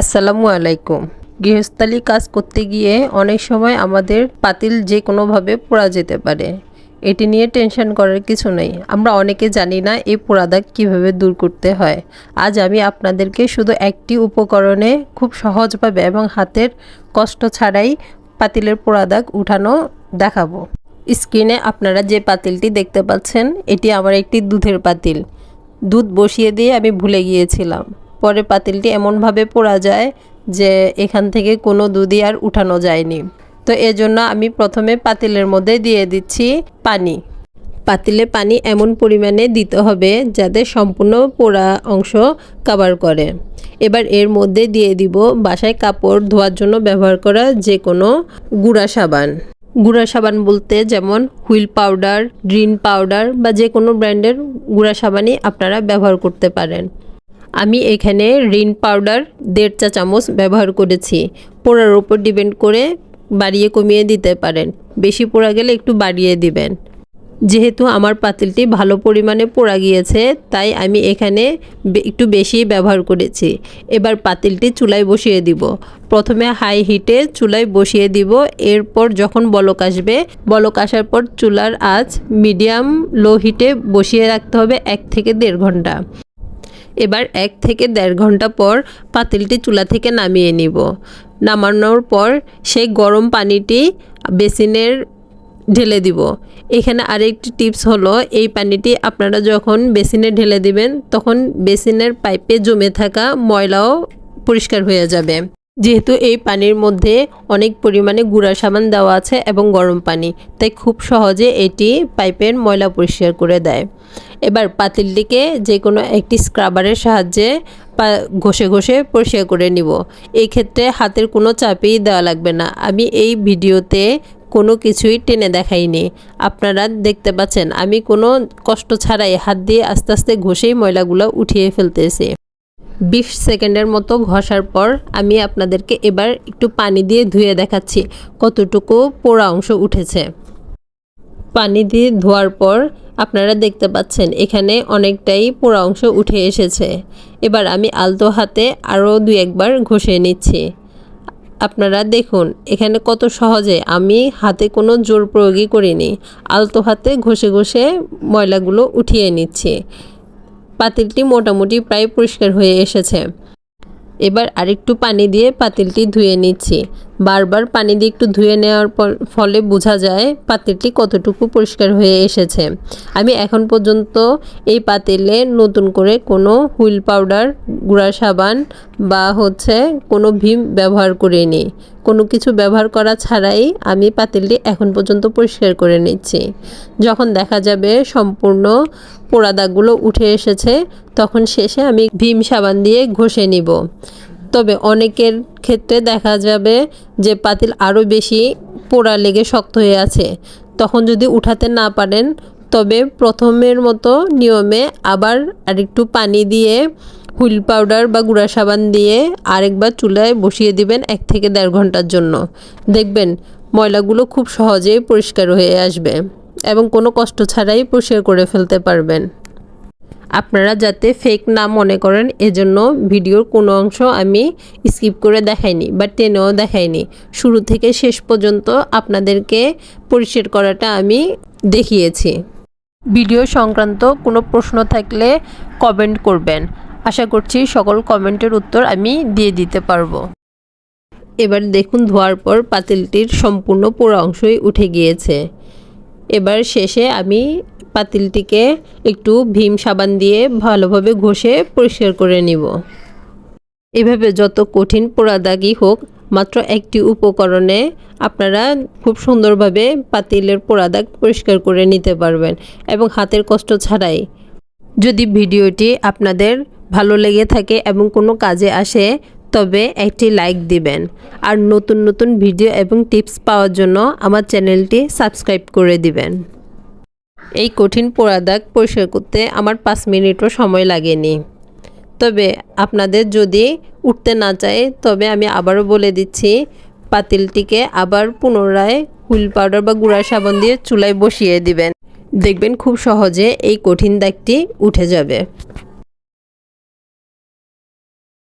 আসসালামু আলাইকুম। গৃহস্থালী কাজ করতে গিয়ে অনেক সময় আমাদের পাতিল যে কোনোভাবে পোড়া যেতে পারে। এটি নিয়ে টেনশন করার কিছু নেই। আমরা অনেকে জানি না এই পোড়া দাগ কীভাবে দূর করতে হয়। আজ আমি আপনাদেরকে শুধু একটি উপকরণে খুব সহজভাবে এবং হাতের কষ্ট ছাড়াই পাতিলের পোড়া দাগ উঠানো দেখাবো। স্ক্রিনে আপনারা যে পাতিলটি দেখতে পাচ্ছেন, এটি আমার একটি দুধের পাতিল। দুধ বসিয়ে দিয়ে আমি ভুলে গিয়েছিলাম। পরে পাতিলটি এমনভাবে পোড়া যায় যে এখান থেকে কোনো দুধই আর উঠানো যায়নি। তো এজন্য আমি প্রথমে পাতিলের মধ্যে দিয়ে দিচ্ছি পানি। পাতিলে পানি এমন পরিমাণে দিতে হবে যাতে সম্পূর্ণ পোড়া অংশ কাভার করে। এবার এর মধ্যে দিয়ে দিব বাসায় কাপড় ধোয়ার জন্য ব্যবহার করা যে কোনো গুঁড়া সাবান। গুঁড়া সাবান বলতে যেমন হুইল পাউডার, গ্রিন পাউডার বা যে কোনো ব্র্যান্ডের গুঁড়া সাবানই আপনারা ব্যবহার করতে পারেন। আমি এখানে রিন পাউডার দেড় চা চামচ ব্যবহার করেছি। পোড়ার ওপর ডিপেন্ড করে বাড়িয়ে কমিয়ে দিতে পারেন। বেশি পোড়া গেলে একটু বাড়িয়ে দিবেন। যেহেতু আমার পাতিলটি ভালো পরিমাণে পোড়া গিয়েছে, তাই আমি এখানে একটু বেশি ব্যবহার করেছি। এবার পাতিলটি চুলায় বসিয়ে দিব। প্রথমে হাই হিটে চুলায় বসিয়ে দিব। এরপর যখন বলক আসবে, বলক আসার পর চুলার আঁচ মিডিয়াম লো হিটে বসিয়ে রাখতে হবে এক থেকে দেড় ঘণ্টা। এবার এক থেকে দেড় ঘণ্টা পর পাতিলটি চুলা থেকে নামিয়ে নিব। নামানোর পর সেই গরম পানিটি বেসিনের ঢেলে দিব। এখানে আরেকটি টিপস হলো, এই পানিটি আপনারা যখন বেসিনে ঢেলে দিবেন, তখন বেসিনের পাইপে জমে থাকা ময়লাও পরিষ্কার হয়ে যাবে। যেহেতু এই পানির মধ্যে অনেক পরিমাণে গুঁড়া সাবান দেওয়া আছে এবং গরম পানি, তাই খুব সহজে এটি পাইপের ময়লা পরিষ্কার করে দেয়। এবার পাতিলটিকে যে কোনো একটি স্ক্রাবারের সাহায্যে ঘষে ঘষে পরিষ্কার করে নিব। এই ক্ষেত্রে হাতের কোনো চাপেই দেওয়া লাগবে না। আমি এই ভিডিওতে কোনো কিছুই টেনে দেখাইনি। আপনারা দেখতে পাচ্ছেন, আমি কোনো কষ্ট ছাড়াই হাত দিয়ে আস্তে আস্তে ঘষেই ময়লাগুলো উঠিয়ে ফেলতেছি। বিশ সেকেন্ডের মতো ঘষার পর আমি আপনাদেরকে এবার একটু পানি দিয়ে ধুয়ে দেখাচ্ছি কতটুকু পোড়া অংশ উঠেছে। পানি দিয়ে ধোয়ার পর আপনারা দেখতে পাচ্ছেন এখানে অনেকটাই পোড়া অংশ উঠে এসেছে। এবার আমি আলতো হাতে আরও দুই একবার ঘষে নিচ্ছি। আপনারা দেখুন, এখানে কত সহজে আমি হাতে কোনো জোর প্রয়োগই করিনি। আলতো হাতে ঘষে ঘষে ময়লাগুলো উঠিয়ে নিচ্ছি। পাতিলটি মোটামুটি প্রায় পরিষ্কার হয়ে এসেছে। এবার আরেকটু পানি দিয়ে পাতিলটি ধুয়ে নিচ্ছি। বারবার পানি দিয়ে একটু ধুয়ে নেওয়ার ফলে বোঝা যায় পাতিলটি কতটুকু পরিষ্কার হয়ে এসেছে। আমি এখন পর্যন্ত এই পাতিলে নতুন করে কোনো হুইল পাউডার, গুঁড়া সাবান বা হচ্ছে কোনো ভীম ব্যবহার করিনি। কোনো কিছু ব্যবহার করা ছাড়াই আমি পাতিলটি এখন পর্যন্ত পরিষ্কার করে নিচ্ছি। যখন দেখা যাবে সম্পূর্ণ পোড়া দাগগুলো উঠে এসেছে, তখন শেষে আমি ভীম সাবান দিয়ে ঘষে নিব। তবে অনেকের ক্ষেত্রে দেখা যাবে যে পাতিল আরও বেশি পোড়া লেগে শক্ত হয়ে আছে। তখন যদি উঠাতে না পারেন, তবে প্রথমের মতো নিয়মে আবার আরেকটু পানি দিয়ে হুইল পাউডার বা গুঁড়া সাবান দিয়ে আরেকবার চুলায় বসিয়ে দিবেন এক থেকে দেড় ঘণ্টার জন্য। দেখবেন ময়লাগুলো খুব সহজেই পরিষ্কার হয়ে আসবে এবং কোনো কষ্ট ছাড়াই পরিষ্কার করে ফেলতে পারবেন। আপনারা যাতে ফেক না মনে করেন, এজন্য ভিডিওর কোনো অংশ আমি স্কিপ করে দেখাইনি বা টেনেও দেখাইনি। শুরু থেকে শেষ পর্যন্ত আপনাদেরকে পরিষ্কার করাটা আমি দেখিয়েছি। ভিডিও সংক্রান্ত কোনো প্রশ্ন থাকলে কমেন্ট করবেন। আশা করছি সকল কমেন্টের উত্তর আমি দিয়ে দিতে পারব। এবার দেখুন ধোয়ার পর পাতিলটির সম্পূর্ণ পুরো অংশই উঠে গিয়েছে। এবার শেষে আমি পাতিলটিকে একটু ভীম সাবান দিয়ে ভালোভাবে ঘষে পরিষ্কার করে নিব। এভাবে যত কঠিন পোড়া দাগই হোক, মাত্র একটি উপকরণে আপনারা খুব সুন্দরভাবে পাতিলের পোড়া দাগ পরিষ্কার করে নিতে পারবেন এবং হাতের কষ্ট ছাড়াই। যদি ভিডিওটি আপনাদের ভালো লেগে থাকে এবং কোনো কাজে আসে তবে একটি লাইক দিবেন। আর নতুন নতুন ভিডিও এবং টিপস পাওয়ার জন্য আমার চ্যানেলটি সাবস্ক্রাইব করে দিবেন। এই কঠিন পোড়া দাগ পরিষ্কার করতে আমার পাঁচ মিনিটও সময় লাগেনি। তবে আপনাদের যদি উঠতে না চায়, তবে আমি আবারও বলে দিচ্ছি, পাতিলটিকে আবার পুনরায় হুইল পাউডার বা গুঁড়া সাবান দিয়ে চুলায় বসিয়ে দিবেন। দেখবেন খুব সহজে এই কঠিন দাগটি উঠে যাবে।